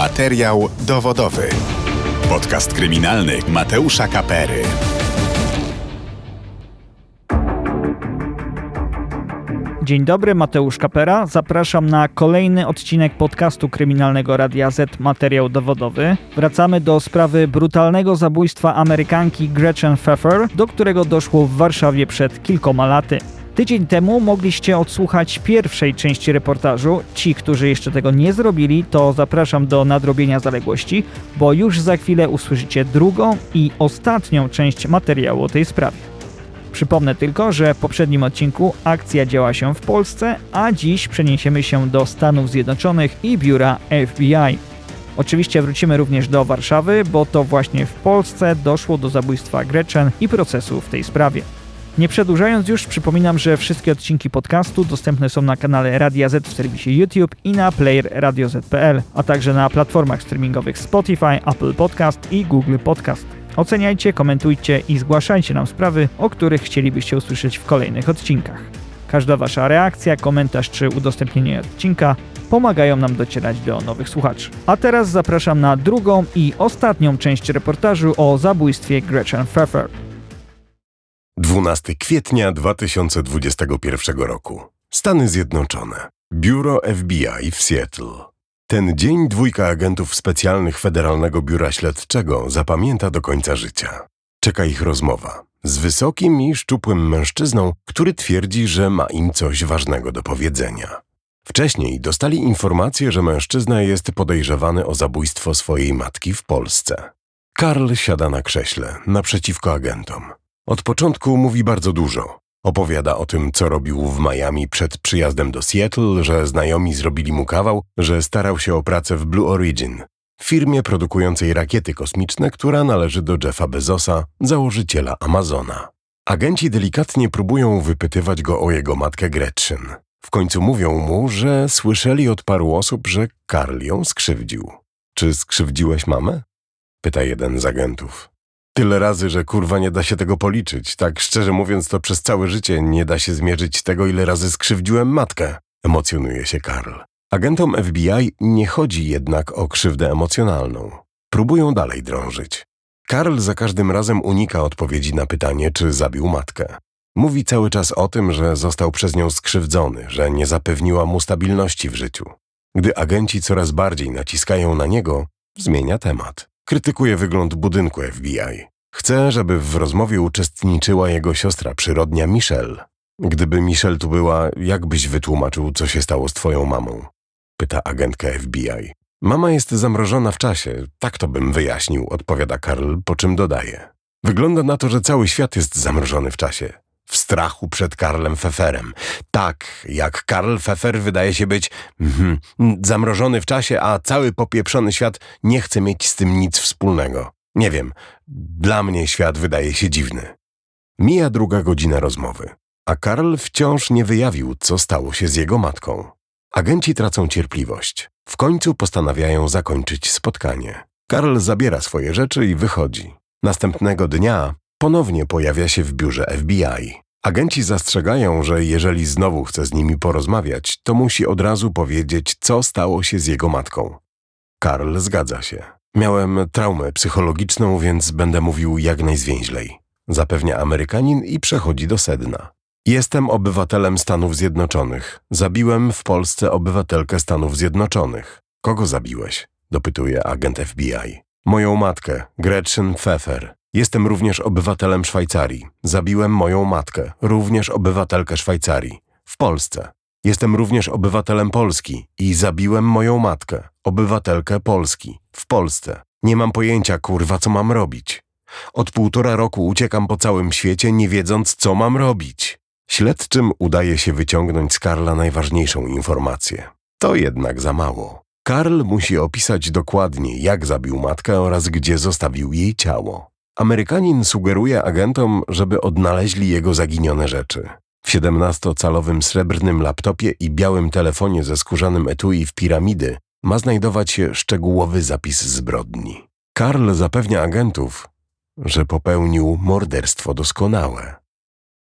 Materiał dowodowy. Podcast kryminalny Mateusza Kapery. Dzień dobry, Mateusz Kapera. Zapraszam na kolejny odcinek podcastu kryminalnego Radia Z Materiał Dowodowy. Wracamy do sprawy brutalnego zabójstwa Amerykanki Gretchen Pfeffer, do którego doszło w Warszawie przed kilkoma laty. Tydzień temu mogliście odsłuchać pierwszej części reportażu. Ci, którzy jeszcze tego nie zrobili, to zapraszam do nadrobienia zaległości, bo już za chwilę usłyszycie drugą i ostatnią część materiału o tej sprawie. Przypomnę tylko, że w poprzednim odcinku akcja działa się w Polsce, a dziś przeniesiemy się do Stanów Zjednoczonych i biura FBI. Oczywiście wrócimy również do Warszawy, bo to właśnie w Polsce doszło do zabójstwa Gretchen i procesu w tej sprawie. Nie przedłużając już, przypominam, że wszystkie odcinki podcastu dostępne są na kanale Radia Z w serwisie YouTube i na player radioz.pl, a także na platformach streamingowych Spotify, Apple Podcast i Google Podcast. Oceniajcie, komentujcie i zgłaszajcie nam sprawy, o których chcielibyście usłyszeć w kolejnych odcinkach. Każda Wasza reakcja, komentarz czy udostępnienie odcinka pomagają nam docierać do nowych słuchaczy. A teraz zapraszam na drugą i ostatnią część reportażu o zabójstwie Gretchen Pfeffer. 12 kwietnia 2021 roku. Stany Zjednoczone. Biuro FBI w Seattle. Ten dzień dwójka agentów specjalnych Federalnego Biura Śledczego zapamięta do końca życia. Czeka ich rozmowa z wysokim i szczupłym mężczyzną, który twierdzi, że ma im coś ważnego do powiedzenia. Wcześniej dostali informację, że mężczyzna jest podejrzewany o zabójstwo swojej matki w Polsce. Karl siada na krześle, naprzeciwko agentom. Od początku mówi bardzo dużo. Opowiada o tym, co robił w Miami przed przyjazdem do Seattle, że znajomi zrobili mu kawał, że starał się o pracę w Blue Origin, firmie produkującej rakiety kosmiczne, która należy do Jeffa Bezosa, założyciela Amazona. Agenci delikatnie próbują wypytywać go o jego matkę Gretchen. W końcu mówią mu, że słyszeli od paru osób, że Karl ją skrzywdził. Czy skrzywdziłeś mamę? Pyta jeden z agentów. Tyle razy, że kurwa nie da się tego policzyć. Tak szczerze mówiąc, to przez całe życie nie da się zmierzyć tego, ile razy skrzywdziłem matkę. Emocjonuje się Karl. Agentom FBI nie chodzi jednak o krzywdę emocjonalną. Próbują dalej drążyć. Karl za każdym razem unika odpowiedzi na pytanie, czy zabił matkę. Mówi cały czas o tym, że został przez nią skrzywdzony, że nie zapewniła mu stabilności w życiu. Gdy agenci coraz bardziej naciskają na niego, zmienia temat. Krytykuje wygląd budynku FBI. Chce, żeby w rozmowie uczestniczyła jego siostra przyrodnia Michelle. Gdyby Michelle tu była, jak byś wytłumaczył, co się stało z twoją mamą? Pyta agentka FBI. Mama jest zamrożona w czasie, tak to bym wyjaśnił, odpowiada Karl, po czym dodaje. Wygląda na to, że cały świat jest zamrożony w czasie. W strachu przed Karlem Pfefferem. Tak, jak Karl Pfeffer wydaje się być mm, zamrożony w czasie, a cały popieprzony świat nie chce mieć z tym nic wspólnego. Nie wiem, dla mnie świat wydaje się dziwny. Mija druga godzina rozmowy, a Karl wciąż nie wyjawił, co stało się z jego matką. Agenci tracą cierpliwość. W końcu postanawiają zakończyć spotkanie. Karl zabiera swoje rzeczy i wychodzi. Następnego dnia ponownie pojawia się w biurze FBI. Agenci zastrzegają, że jeżeli znowu chce z nimi porozmawiać, to musi od razu powiedzieć, co stało się z jego matką. Karl zgadza się. Miałem traumę psychologiczną, więc będę mówił jak najzwięźlej. Zapewnia Amerykanin i przechodzi do sedna. Jestem obywatelem Stanów Zjednoczonych. Zabiłem w Polsce obywatelkę Stanów Zjednoczonych. Kogo zabiłeś? dopytuje agent FBI. Moją matkę, Gretchen Pfeffer. Jestem również obywatelem Szwajcarii. Zabiłem moją matkę, również obywatelkę Szwajcarii. W Polsce. Jestem również obywatelem Polski i zabiłem moją matkę, obywatelkę Polski. W Polsce. Nie mam pojęcia, kurwa, co mam robić. Od półtora roku uciekam po całym świecie, nie wiedząc, co mam robić. Śledczym udaje się wyciągnąć z Karla najważniejszą informację. To jednak za mało. Karl musi opisać dokładnie, jak zabił matkę oraz gdzie zostawił jej ciało. Amerykanin sugeruje agentom, żeby odnaleźli jego zaginione rzeczy. W 17-calowym srebrnym laptopie i białym telefonie ze skórzanym etui w piramidy ma znajdować się szczegółowy zapis zbrodni. Karl zapewnia agentów, że popełnił morderstwo doskonałe.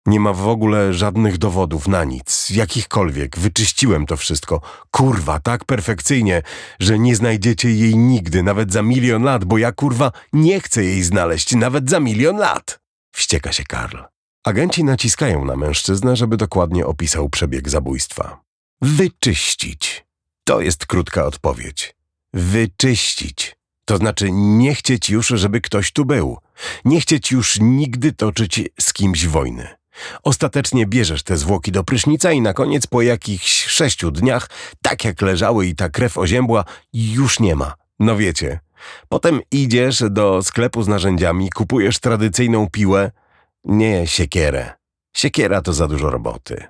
Nie ma w ogóle żadnych dowodów na nic, jakichkolwiek. Wyczyściłem to wszystko. Kurwa, tak perfekcyjnie, że nie znajdziecie jej nigdy, nawet za milion lat, bo ja kurwa nie chcę jej znaleźć nawet za milion lat. Wścieka się Karl. Agenci naciskają na mężczyznę, żeby dokładnie opisał przebieg zabójstwa. Wyczyścić. To jest krótka odpowiedź. Wyczyścić. To znaczy nie chcieć już, żeby ktoś tu był. Nie chcieć już nigdy toczyć z kimś wojny. Ostatecznie bierzesz te zwłoki do prysznica i na koniec po jakichś sześciu dniach, tak jak leżały i ta krew oziębła, już nie ma. No wiecie. Potem idziesz do sklepu z narzędziami, kupujesz tradycyjną piłę. Nie, siekierę. Siekiera to za dużo roboty.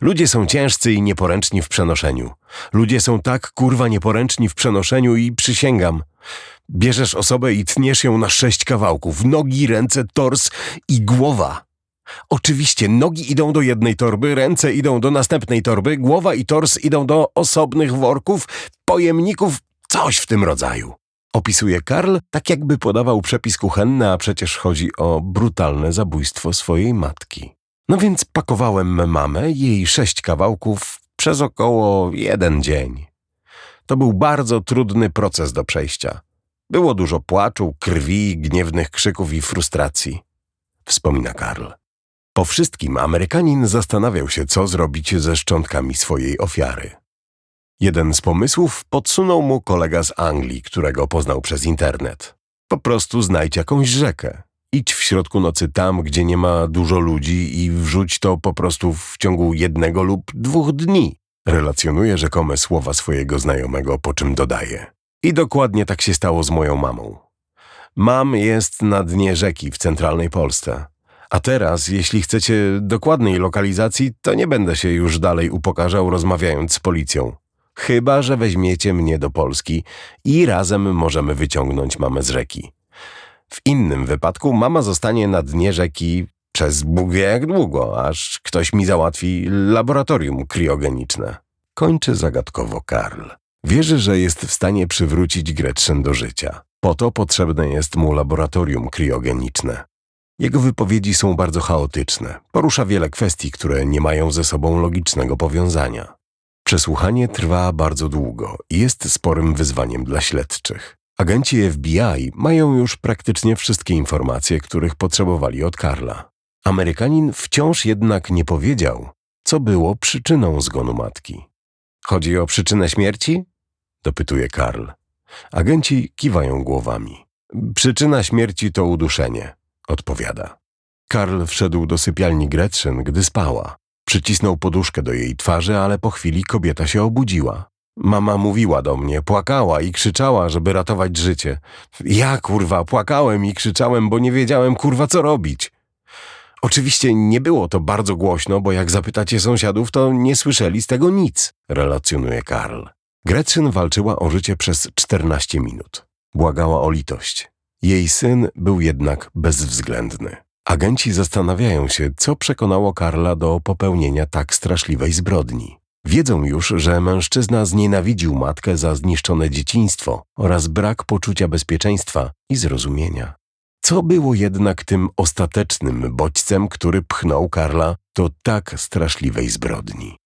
Ludzie są ciężcy i nieporęczni w przenoszeniu. Ludzie są tak kurwa nieporęczni w przenoszeniu i przysięgam. Bierzesz osobę i tniesz ją na sześć kawałków. Nogi, ręce, tors i głowa. Oczywiście nogi idą do jednej torby, ręce idą do następnej torby, głowa i tors idą do osobnych worków, pojemników, coś w tym rodzaju. Opisuje Karl, tak jakby podawał przepis kuchenny, a przecież chodzi o brutalne zabójstwo swojej matki. No więc pakowałem mamę, jej sześć kawałków, przez około jeden dzień. To był bardzo trudny proces do przejścia. Było dużo płaczu, krwi, gniewnych krzyków i frustracji. Wspomina Karl. Po wszystkim Amerykanin zastanawiał się, co zrobić ze szczątkami swojej ofiary. Jeden z pomysłów podsunął mu kolega z Anglii, którego poznał przez internet. Po prostu znajdź jakąś rzekę. Idź w środku nocy tam, gdzie nie ma dużo ludzi i wrzuć to po prostu w ciągu jednego lub dwóch dni. Relacjonuje rzekome słowa swojego znajomego, po czym dodaje. I dokładnie tak się stało z moją mamą. Mam jest na dnie rzeki w centralnej Polsce. A teraz, jeśli chcecie dokładnej lokalizacji, to nie będę się już dalej upokarzał rozmawiając z policją. Chyba, że weźmiecie mnie do Polski i razem możemy wyciągnąć mamę z rzeki. W innym wypadku mama zostanie na dnie rzeki przez Bóg wie jak długo, aż ktoś mi załatwi laboratorium kriogeniczne. Kończy zagadkowo Karl. Wierzy, że jest w stanie przywrócić Gretchen do życia. Po to potrzebne jest mu laboratorium kriogeniczne. Jego wypowiedzi są bardzo chaotyczne. Porusza wiele kwestii, które nie mają ze sobą logicznego powiązania. Przesłuchanie trwa bardzo długo i jest sporym wyzwaniem dla śledczych. Agenci FBI mają już praktycznie wszystkie informacje, których potrzebowali od Karla. Amerykanin wciąż jednak nie powiedział, co było przyczyną zgonu matki. Chodzi o przyczynę śmierci? dopytuje Karl. Agenci kiwają głowami. Przyczyna śmierci to uduszenie, odpowiada. Karl wszedł do sypialni Gretchen, gdy spała. Przycisnął poduszkę do jej twarzy, ale po chwili kobieta się obudziła. Mama mówiła do mnie, płakała i krzyczała, żeby ratować życie. Ja, kurwa, płakałem i krzyczałem, bo nie wiedziałem, kurwa, co robić. Oczywiście nie było to bardzo głośno, bo jak zapytacie sąsiadów, to nie słyszeli z tego nic, relacjonuje Karl. Gretchen walczyła o życie przez 14 minut. Błagała o litość. Jej syn był jednak bezwzględny. Agenci zastanawiają się, co przekonało Karla do popełnienia tak straszliwej zbrodni. Wiedzą już, że mężczyzna znienawidził matkę za zniszczone dzieciństwo oraz brak poczucia bezpieczeństwa i zrozumienia. Co było jednak tym ostatecznym bodźcem, który pchnął Karla do tak straszliwej zbrodni?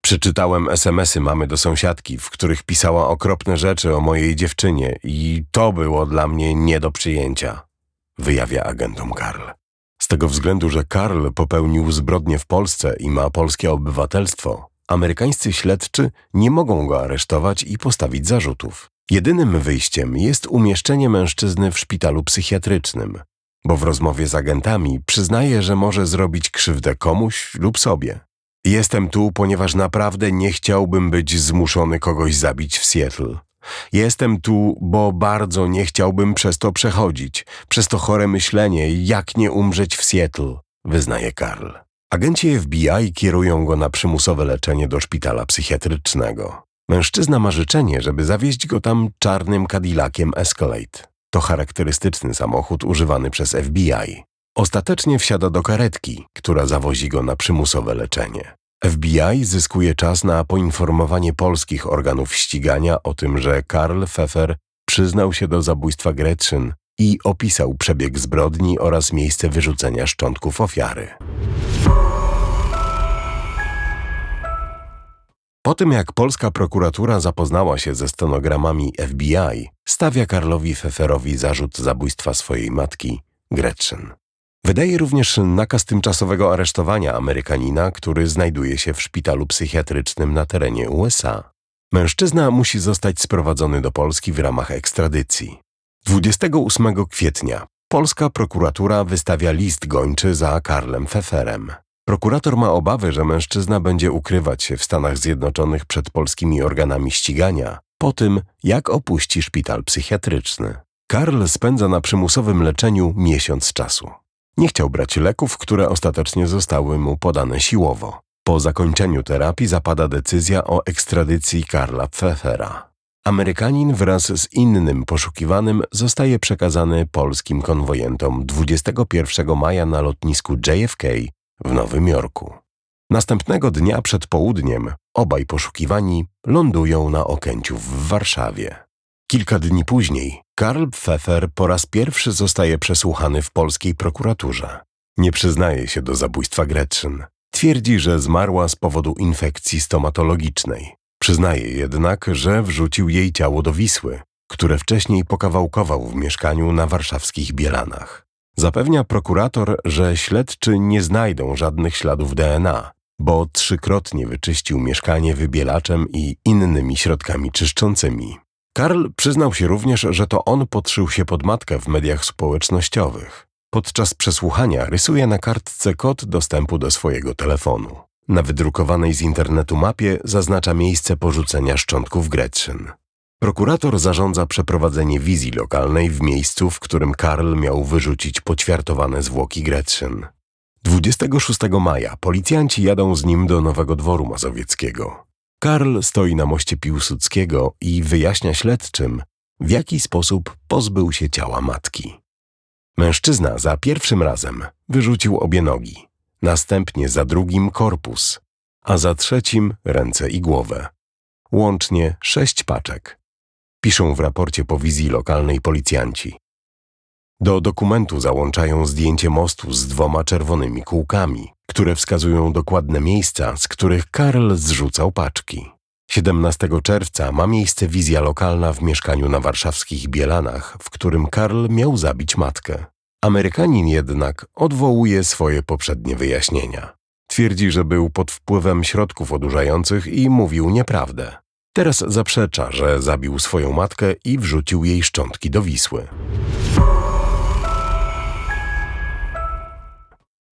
Przeczytałem SMSy mamy do sąsiadki, w których pisała okropne rzeczy o mojej dziewczynie i to było dla mnie nie do przyjęcia, wyjawia agentom Karl. Z tego względu, że Karl popełnił zbrodnię w Polsce i ma polskie obywatelstwo, amerykańscy śledczy nie mogą go aresztować i postawić zarzutów. Jedynym wyjściem jest umieszczenie mężczyzny w szpitalu psychiatrycznym, bo w rozmowie z agentami przyznaje, że może zrobić krzywdę komuś lub sobie. Jestem tu, ponieważ naprawdę nie chciałbym być zmuszony kogoś zabić w Seattle. Jestem tu, bo bardzo nie chciałbym przez to przechodzić, przez to chore myślenie, jak nie umrzeć w Seattle, wyznaje Karl. Agenci FBI kierują go na przymusowe leczenie do szpitala psychiatrycznego. Mężczyzna ma życzenie, żeby zawieźć go tam czarnym Cadillaciem Escalade. To charakterystyczny samochód używany przez FBI. Ostatecznie wsiada do karetki, która zawozi go na przymusowe leczenie. FBI zyskuje czas na poinformowanie polskich organów ścigania o tym, że Karl Pfeffer przyznał się do zabójstwa Gretchen i opisał przebieg zbrodni oraz miejsce wyrzucenia szczątków ofiary. Po tym jak polska prokuratura zapoznała się ze stenogramami FBI, stawia Karlowi Pfefferowi zarzut zabójstwa swojej matki, Gretchen. Wydaje również nakaz tymczasowego aresztowania Amerykanina, który znajduje się w szpitalu psychiatrycznym na terenie USA. Mężczyzna musi zostać sprowadzony do Polski w ramach ekstradycji. 28 kwietnia polska prokuratura wystawia list gończy za Karlem Pfefferem. Prokurator ma obawy, że mężczyzna będzie ukrywać się w Stanach Zjednoczonych przed polskimi organami ścigania po tym, jak opuści szpital psychiatryczny. Karl spędza na przymusowym leczeniu miesiąc czasu. Nie chciał brać leków, które ostatecznie zostały mu podane siłowo. Po zakończeniu terapii zapada decyzja o ekstradycji Karla Pfeffera. Amerykanin wraz z innym poszukiwanym zostaje przekazany polskim konwojentom 21 maja na lotnisku JFK w Nowym Jorku. Następnego dnia przed południem obaj poszukiwani lądują na Okęciu w Warszawie. Kilka dni później Karl Pfeffer po raz pierwszy zostaje przesłuchany w polskiej prokuraturze. Nie przyznaje się do zabójstwa Gretchen. Twierdzi, że zmarła z powodu infekcji stomatologicznej. Przyznaje jednak, że wrzucił jej ciało do Wisły, które wcześniej pokawałkował w mieszkaniu na warszawskich Bielanach. Zapewnia prokurator, że śledczy nie znajdą żadnych śladów DNA, bo trzykrotnie wyczyścił mieszkanie wybielaczem i innymi środkami czyszczącymi. Karl przyznał się również, że to on podszył się pod matkę w mediach społecznościowych. Podczas przesłuchania rysuje na kartce kod dostępu do swojego telefonu. Na wydrukowanej z internetu mapie zaznacza miejsce porzucenia szczątków Gretchen. Prokurator zarządza przeprowadzenie wizji lokalnej w miejscu, w którym Karl miał wyrzucić poćwiartowane zwłoki Gretchen. 26 maja policjanci jadą z nim do Nowego Dworu Mazowieckiego. Karl stoi na moście Piłsudskiego i wyjaśnia śledczym, w jaki sposób pozbył się ciała matki. Mężczyzna za pierwszym razem wyrzucił obie nogi, następnie za drugim korpus, a za trzecim ręce i głowę. Łącznie sześć paczek. Piszą w raporcie po wizji lokalnej policjanci. Do dokumentu załączają zdjęcie mostu z dwoma czerwonymi kółkami, które wskazują dokładne miejsca, z których Karl zrzucał paczki. 17 czerwca ma miejsce wizja lokalna w mieszkaniu na warszawskich Bielanach, w którym Karl miał zabić matkę. Amerykanin jednak odwołuje swoje poprzednie wyjaśnienia. Twierdzi, że był pod wpływem środków odurzających i mówił nieprawdę. Teraz zaprzecza, że zabił swoją matkę i wrzucił jej szczątki do Wisły.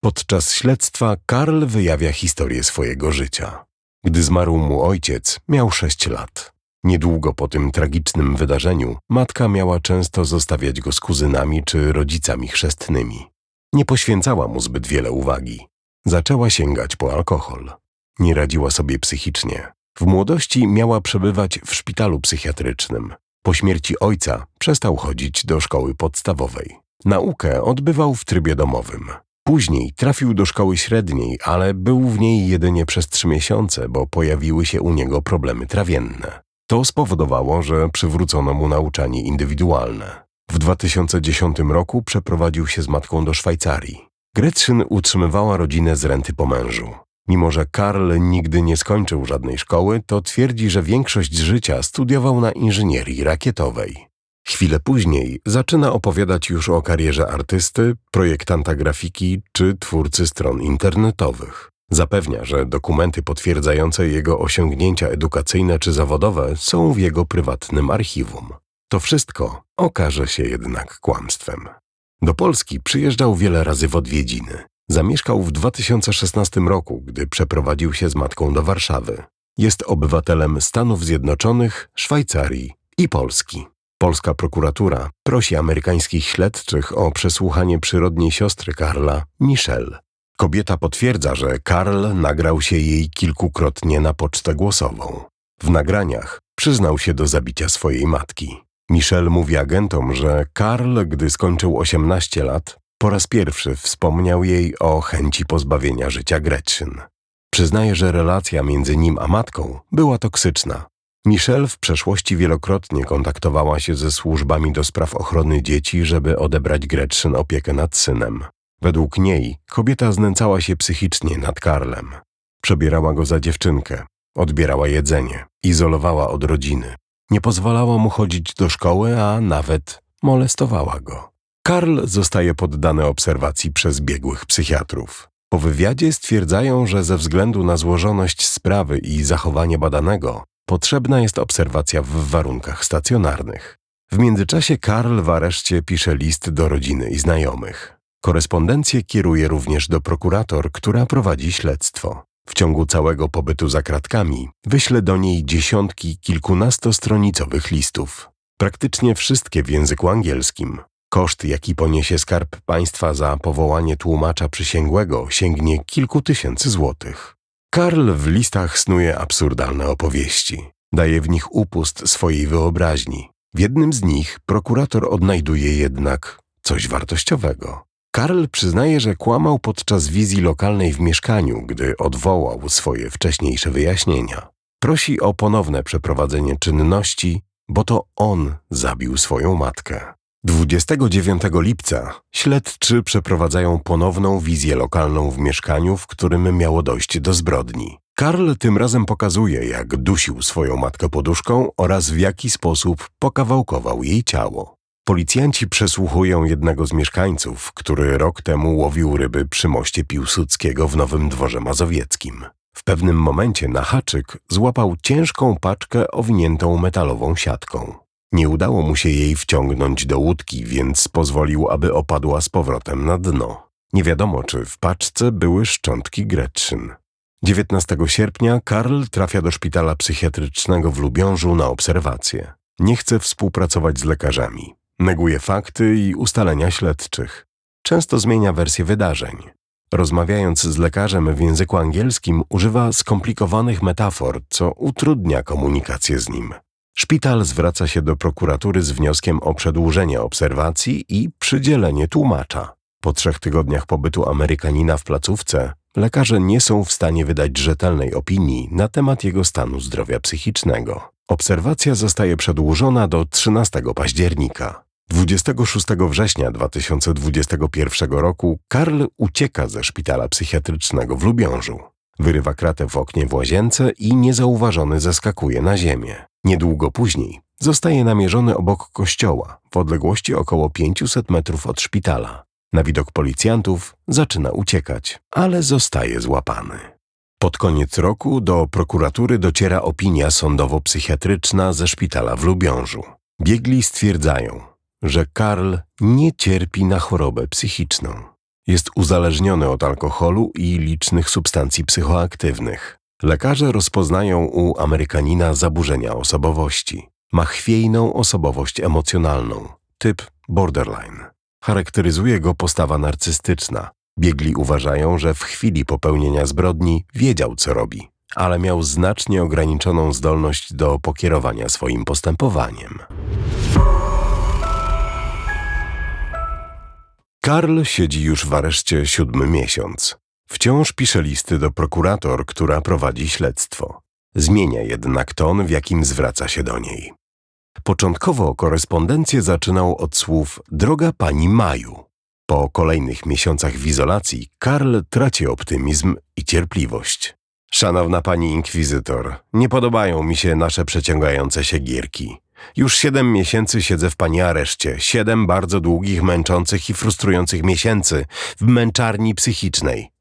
Podczas śledztwa Karl wyjawia historię swojego życia. Gdy zmarł mu ojciec, miał sześć lat. Niedługo po tym tragicznym wydarzeniu matka miała często zostawiać go z kuzynami czy rodzicami chrzestnymi. Nie poświęcała mu zbyt wiele uwagi. Zaczęła sięgać po alkohol. Nie radziła sobie psychicznie. W młodości miała przebywać w szpitalu psychiatrycznym. Po śmierci ojca przestał chodzić do szkoły podstawowej. Naukę odbywał w trybie domowym. Później trafił do szkoły średniej, ale był w niej jedynie przez trzy miesiące, bo pojawiły się u niego problemy trawienne. To spowodowało, że przywrócono mu nauczanie indywidualne. W 2010 roku przeprowadził się z matką do Szwajcarii. Gretchen utrzymywała rodzinę z renty po mężu. Mimo, że Karl nigdy nie skończył żadnej szkoły, to twierdzi, że większość życia studiował na inżynierii rakietowej. Chwilę później zaczyna opowiadać już o karierze artysty, projektanta grafiki czy twórcy stron internetowych. Zapewnia, że dokumenty potwierdzające jego osiągnięcia edukacyjne czy zawodowe są w jego prywatnym archiwum. To wszystko okaże się jednak kłamstwem. Do Polski przyjeżdżał wiele razy w odwiedziny. Zamieszkał w 2016 roku, gdy przeprowadził się z matką do Warszawy. Jest obywatelem Stanów Zjednoczonych, Szwajcarii i Polski. Polska prokuratura prosi amerykańskich śledczych o przesłuchanie przyrodniej siostry Karla, Michelle. Kobieta potwierdza, że Karl nagrał się jej kilkukrotnie na pocztę głosową. W nagraniach przyznał się do zabicia swojej matki. Michelle mówi agentom, że Karl, gdy skończył 18 lat, po raz pierwszy wspomniał jej o chęci pozbawienia życia Gretchen. Przyznaje, że relacja między nim a matką była toksyczna. Michelle w przeszłości wielokrotnie kontaktowała się ze służbami do spraw ochrony dzieci, żeby odebrać Gretchen opiekę nad synem. Według niej kobieta znęcała się psychicznie nad Karlem. Przebierała go za dziewczynkę, odbierała jedzenie, izolowała od rodziny. Nie pozwalała mu chodzić do szkoły, a nawet molestowała go. Karl zostaje poddany obserwacji przez biegłych psychiatrów. Po wywiadzie stwierdzają, że ze względu na złożoność sprawy i zachowanie badanego potrzebna jest obserwacja w warunkach stacjonarnych. W międzyczasie Karl w areszcie pisze list do rodziny i znajomych. Korespondencję kieruje również do prokurator, która prowadzi śledztwo. W ciągu całego pobytu za kratkami wyśle do niej dziesiątki kilkunastostronicowych listów. Praktycznie wszystkie w języku angielskim. Koszt, jaki poniesie Skarb Państwa za powołanie tłumacza przysięgłego, sięgnie kilku tysięcy złotych. Karl w listach snuje absurdalne opowieści. Daje w nich upust swojej wyobraźni. W jednym z nich prokurator odnajduje jednak coś wartościowego. Karl przyznaje, że kłamał podczas wizji lokalnej w mieszkaniu, gdy odwołał swoje wcześniejsze wyjaśnienia. Prosi o ponowne przeprowadzenie czynności, bo to on zabił swoją matkę. 29 lipca śledczy przeprowadzają ponowną wizję lokalną w mieszkaniu, w którym miało dojść do zbrodni. Karl tym razem pokazuje, jak dusił swoją matkę poduszką oraz w jaki sposób pokawałkował jej ciało. Policjanci przesłuchują jednego z mieszkańców, który rok temu łowił ryby przy moście Piłsudskiego w Nowym Dworze Mazowieckim. W pewnym momencie na haczyk złapał ciężką paczkę owiniętą metalową siatką. Nie udało mu się jej wciągnąć do łódki, więc pozwolił, aby opadła z powrotem na dno. Nie wiadomo, czy w paczce były szczątki Gretchen. 19 sierpnia Karl trafia do szpitala psychiatrycznego w Lubiążu na obserwację. Nie chce współpracować z lekarzami. Neguje fakty i ustalenia śledczych. Często zmienia wersję wydarzeń. Rozmawiając z lekarzem w języku angielskim, używa skomplikowanych metafor, co utrudnia komunikację z nim. Szpital zwraca się do prokuratury z wnioskiem o przedłużenie obserwacji i przydzielenie tłumacza. Po trzech tygodniach pobytu Amerykanina w placówce, lekarze nie są w stanie wydać rzetelnej opinii na temat jego stanu zdrowia psychicznego. Obserwacja zostaje przedłużona do 13 października. 26 września 2021 roku Karl ucieka ze szpitala psychiatrycznego w Lubiążu. Wyrywa kratę w oknie w łazience i niezauważony zeskakuje na ziemię. Niedługo później zostaje namierzony obok kościoła w odległości około 500 metrów od szpitala. Na widok policjantów zaczyna uciekać, ale zostaje złapany. Pod koniec roku do prokuratury dociera opinia sądowo-psychiatryczna ze szpitala w Lubiążu. Biegli stwierdzają, że Karl nie cierpi na chorobę psychiczną. Jest uzależniony od alkoholu i licznych substancji psychoaktywnych. Lekarze rozpoznają u Amerykanina zaburzenia osobowości. Ma chwiejną osobowość emocjonalną, typ borderline. Charakteryzuje go postawa narcystyczna. Biegli uważają, że w chwili popełnienia zbrodni wiedział, co robi, ale miał znacznie ograniczoną zdolność do pokierowania swoim postępowaniem. Karl siedzi już w areszcie siódmy miesiąc. Wciąż pisze listy do prokurator, która prowadzi śledztwo. Zmienia jednak ton, w jakim zwraca się do niej. Początkowo korespondencję zaczynał od słów Droga pani Maju. Po kolejnych miesiącach w izolacji Karl traci optymizm i cierpliwość. Szanowna pani inkwizytor, nie podobają mi się nasze przeciągające się gierki. Już siedem miesięcy siedzę w pani areszcie. Siedem bardzo długich, męczących i frustrujących miesięcy w męczarni psychicznej.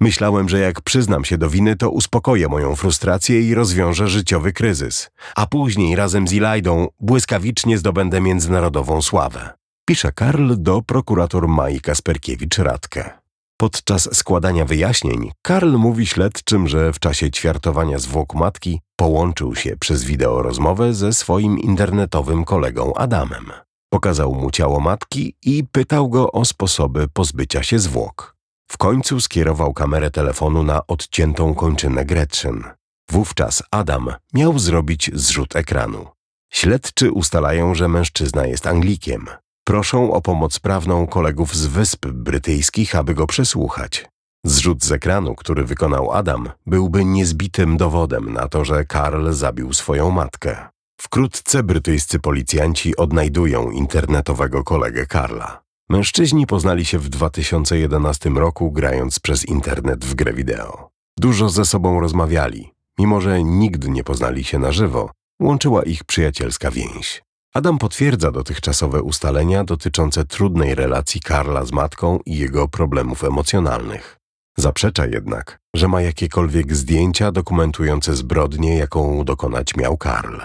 Myślałem, że jak przyznam się do winy, to uspokoję moją frustrację i rozwiążę życiowy kryzys. A później razem z Ilajdą błyskawicznie zdobędę międzynarodową sławę. Pisze Karl do prokurator Mai Kasperkiewicz-Radkę. Podczas składania wyjaśnień Karl mówi śledczym, że w czasie ćwiartowania zwłok matki połączył się przez wideorozmowę ze swoim internetowym kolegą Adamem. Pokazał mu ciało matki i pytał go o sposoby pozbycia się zwłok. W końcu skierował kamerę telefonu na odciętą kończynę Gretchen. Wówczas Adam miał zrobić zrzut ekranu. Śledczy ustalają, że mężczyzna jest Anglikiem. Proszą o pomoc prawną kolegów z Wysp Brytyjskich, aby go przesłuchać. Zrzut z ekranu, który wykonał Adam, byłby niezbitym dowodem na to, że Karl zabił swoją matkę. Wkrótce brytyjscy policjanci odnajdują internetowego kolegę Karla. Mężczyźni poznali się w 2011 roku, grając przez internet w grę wideo. Dużo ze sobą rozmawiali, mimo że nigdy nie poznali się na żywo, łączyła ich przyjacielska więź. Adam potwierdza dotychczasowe ustalenia dotyczące trudnej relacji Karla z matką i jego problemów emocjonalnych. Zaprzecza jednak, że ma jakiekolwiek zdjęcia dokumentujące zbrodnię, jaką dokonać miał Karl.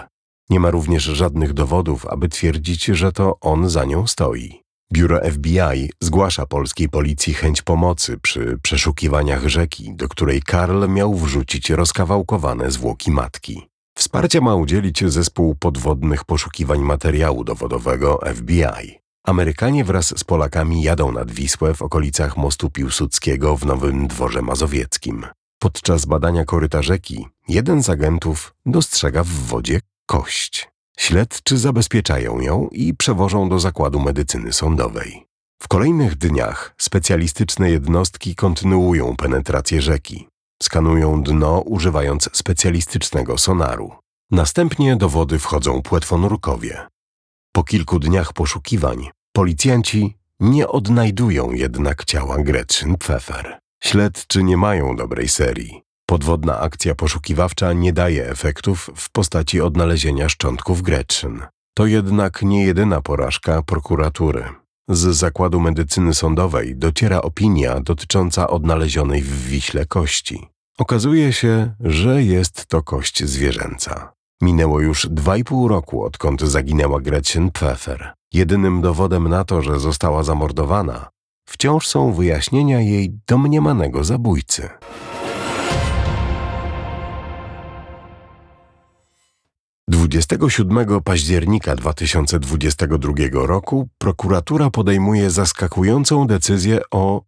Nie ma również żadnych dowodów, aby twierdzić, że to on za nią stoi. Biuro FBI zgłasza polskiej policji chęć pomocy przy przeszukiwaniach rzeki, do której Karl miał wrzucić rozkawałkowane zwłoki matki. Wsparcia ma udzielić zespół podwodnych poszukiwań materiału dowodowego FBI. Amerykanie wraz z Polakami jadą nad Wisłę w okolicach mostu Piłsudskiego w Nowym Dworze Mazowieckim. Podczas badania koryta rzeki jeden z agentów dostrzega w wodzie kość. Śledczy zabezpieczają ją i przewożą do zakładu medycyny sądowej. W kolejnych dniach specjalistyczne jednostki kontynuują penetrację rzeki. Skanują dno używając specjalistycznego sonaru. Następnie do wody wchodzą płetwonurkowie. Po kilku dniach poszukiwań policjanci nie odnajdują jednak ciała Gretchen Pfeffer. Śledczy nie mają dobrej serii. Podwodna akcja poszukiwawcza nie daje efektów w postaci odnalezienia szczątków Gretchen. To jednak nie jedyna porażka prokuratury. Z zakładu medycyny sądowej dociera opinia dotycząca odnalezionej w Wiśle kości. Okazuje się, że jest to kość zwierzęca. Minęło już dwa i pół roku, odkąd zaginęła Gretchen Pfeffer. Jedynym dowodem na to, że została zamordowana, wciąż są wyjaśnienia jej domniemanego zabójcy. Dwudziestego 27 października 2022 roku prokuratura podejmuje zaskakującą decyzję o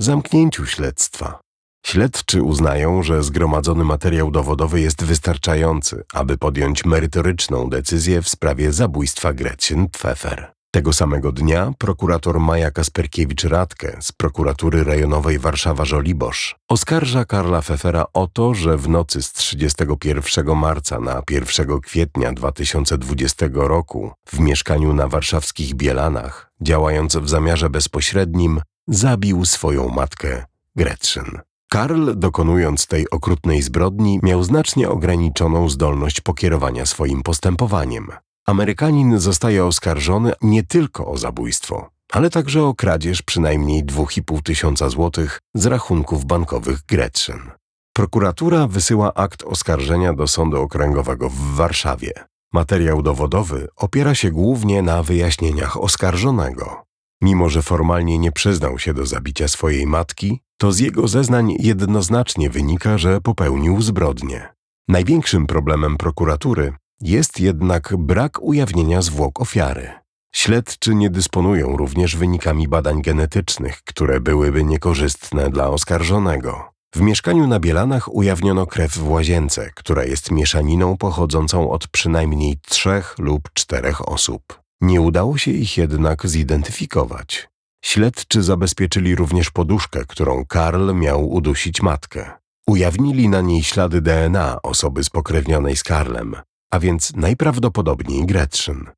zamknięciu śledztwa. Śledczy uznają, że zgromadzony materiał dowodowy jest wystarczający, aby podjąć merytoryczną decyzję w sprawie zabójstwa Gretchen Pfeffer. Tego samego dnia prokurator Maja Kasperkiewicz-Radke z prokuratury rejonowej Warszawa-Żoliborz oskarża Karla Pfeffera o to, że w nocy z 31 marca na 1 kwietnia 2020 roku w mieszkaniu na warszawskich Bielanach, działając w zamiarze bezpośrednim, zabił swoją matkę Gretchen. Karl, dokonując tej okrutnej zbrodni, miał znacznie ograniczoną zdolność pokierowania swoim postępowaniem. Amerykanin zostaje oskarżony nie tylko o zabójstwo, ale także o kradzież przynajmniej 2,5 tysiąca złotych z rachunków bankowych Gretchen. Prokuratura wysyła akt oskarżenia do Sądu Okręgowego w Warszawie. Materiał dowodowy opiera się głównie na wyjaśnieniach oskarżonego. Mimo, że formalnie nie przyznał się do zabicia swojej matki, to z jego zeznań jednoznacznie wynika, że popełnił zbrodnię. Największym problemem prokuratury jest jednak brak ujawnienia zwłok ofiary. Śledczy nie dysponują również wynikami badań genetycznych, które byłyby niekorzystne dla oskarżonego. W mieszkaniu na Bielanach ujawniono krew w łazience, która jest mieszaniną pochodzącą od przynajmniej trzech lub czterech osób. Nie udało się ich jednak zidentyfikować. Śledczy zabezpieczyli również poduszkę, którą Karl miał udusić matkę. Ujawnili na niej ślady DNA osoby spokrewnionej z Karlem, a więc najprawdopodobniej Gretchen.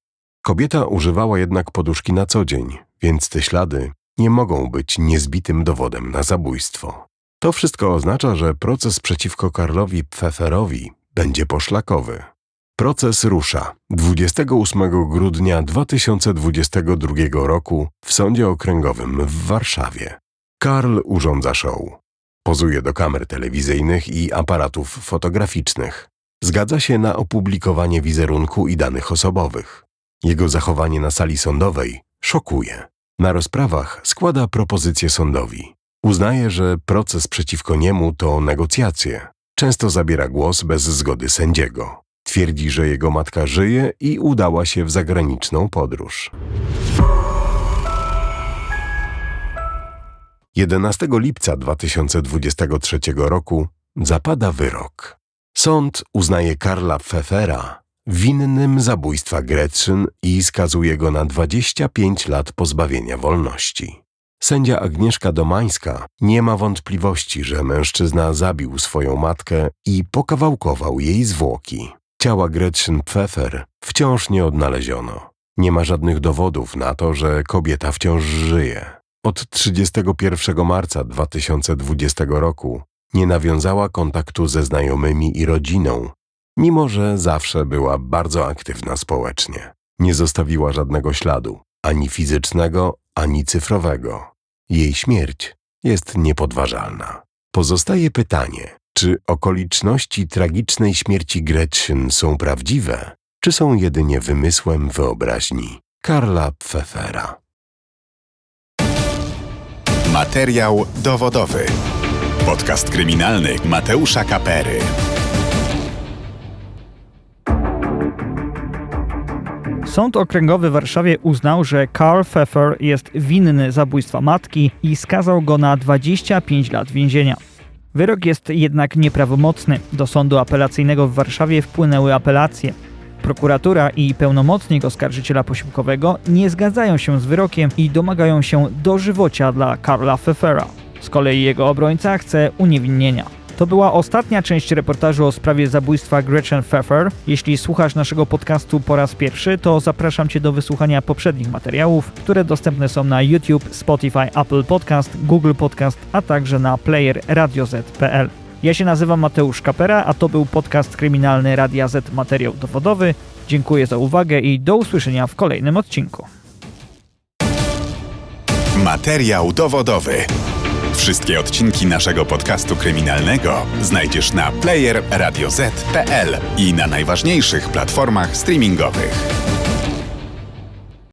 Kobieta używała jednak poduszki na co dzień, więc te ślady nie mogą być niezbitym dowodem na zabójstwo. To wszystko oznacza, że proces przeciwko Karlowi Pfefferowi będzie poszlakowy. Proces rusza 28 grudnia 2022 roku w Sądzie Okręgowym w Warszawie. Karl urządza show. Pozuje do kamer telewizyjnych i aparatów fotograficznych. Zgadza się na opublikowanie wizerunku i danych osobowych. Jego zachowanie na sali sądowej szokuje. Na rozprawach składa propozycję sądowi. Uznaje, że proces przeciwko niemu to negocjacje. Często zabiera głos bez zgody sędziego. Twierdzi, że jego matka żyje i udała się w zagraniczną podróż. 11 lipca 2023 roku zapada wyrok. Sąd uznaje Karla Pfeffera winnym zabójstwa Gretchen i skazuje go na 25 lat pozbawienia wolności. Sędzia Agnieszka Domańska nie ma wątpliwości, że mężczyzna zabił swoją matkę i pokawałkował jej zwłoki. Ciała Gretchen Pfeffer wciąż nie odnaleziono. Nie ma żadnych dowodów na to, że kobieta wciąż żyje. Od 31 marca 2020 roku nie nawiązała kontaktu ze znajomymi i rodziną, mimo że zawsze była bardzo aktywna społecznie. Nie zostawiła żadnego śladu, ani fizycznego, ani cyfrowego. Jej śmierć jest niepodważalna. Pozostaje pytanie, czy okoliczności tragicznej śmierci Gretchen są prawdziwe, czy są jedynie wymysłem wyobraźni Karla Pfeffera. Materiał dowodowy. Podcast kryminalny Mateusza Kapery. Sąd Okręgowy w Warszawie uznał, że Carl Pfeffer jest winny zabójstwa matki i skazał go na 25 lat więzienia. Wyrok jest jednak nieprawomocny. Do sądu apelacyjnego w Warszawie wpłynęły apelacje. Prokuratura i pełnomocnik oskarżyciela posiłkowego nie zgadzają się z wyrokiem i domagają się dożywocia dla Karla Pfeffera. Z kolei jego obrońca chce uniewinnienia. To była ostatnia część reportażu o sprawie zabójstwa Gretchen Pfeffer. Jeśli słuchasz naszego podcastu po raz pierwszy, to zapraszam Cię do wysłuchania poprzednich materiałów, które dostępne są na YouTube, Spotify, Apple Podcast, Google Podcast, a także na player radioz.pl. Ja się nazywam Mateusz Kapera, a to był podcast kryminalny Radia Z Materiał Dowodowy. Dziękuję za uwagę i do usłyszenia w kolejnym odcinku. Materiał dowodowy. Wszystkie odcinki naszego podcastu kryminalnego znajdziesz na player radioz.pl i na najważniejszych platformach streamingowych.